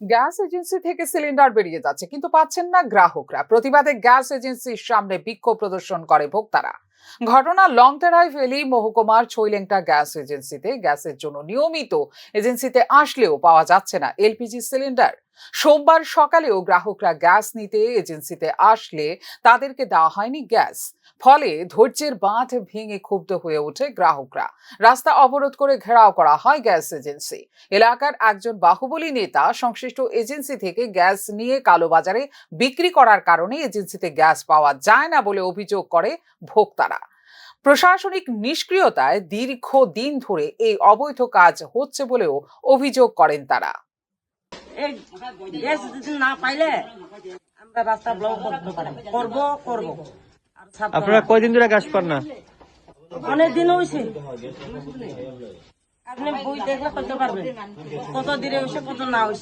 Gas agency থেকে cylinder বেরিয়ে যাচ্ছে, কিন্তু পাচ্ছেন না গ্রাহকরা। প্রতিবাদে গ্যাস এজেন্সির সামনে বিক্ষোভ প্রদর্শন করে ভোক্তারা। ঘটনা লংতেরাই ভ্যালি মহকুমার ছৈলেংটা গ্যাস এজেন্সিতে। গ্যাসের জন্য নিয়মিত এজেন্সিতে আসলেও পাওয়া যাচ্ছে না এলপিজি সিলিন্ডার। সোমবার সকালেও গ্রাহকরা গ্যাস নিতে এজেন্সিতে আসলে তাদেরকে দেওয়া হয়নি গ্যাস। ফলে ধৈর্যের বাঁধ ভেঙে ক্ষুব্ধ হয়ে ওঠে গ্রাহকরা। রাস্তা অবরোধ করে ঘেরাও করা হয় গ্যাস এজেন্সি। এলাকার একজন বাহুবলী নেতা সংশ্লিষ্ট এজেন্সি থেকে গ্যাস নিয়ে কালোবাজারে বিক্রি করার কারণে এজেন্সিতে গ্যাস পাওয়া যায় না বলে অভিযোগ করে ভোক্তারা। প্রশাসনিক নিষ্ক্রিয়তায় দীর্ঘ দিন ধরে এই অবৈধ কাজ হচ্ছে বলেও অভিযোগ করেন তারা। এই গ্যাস যদি না পাইলে আমরা রাস্তা ব্লক করতে পারি করব করব। আর ছাড়তে আপনারা কয়দিন ধরে কাজ পান না? অনেক দিন হয়েছে আপনি বই দেখলে করতে পারবেন। কত দিনে হয়েছে কত না হয়েছে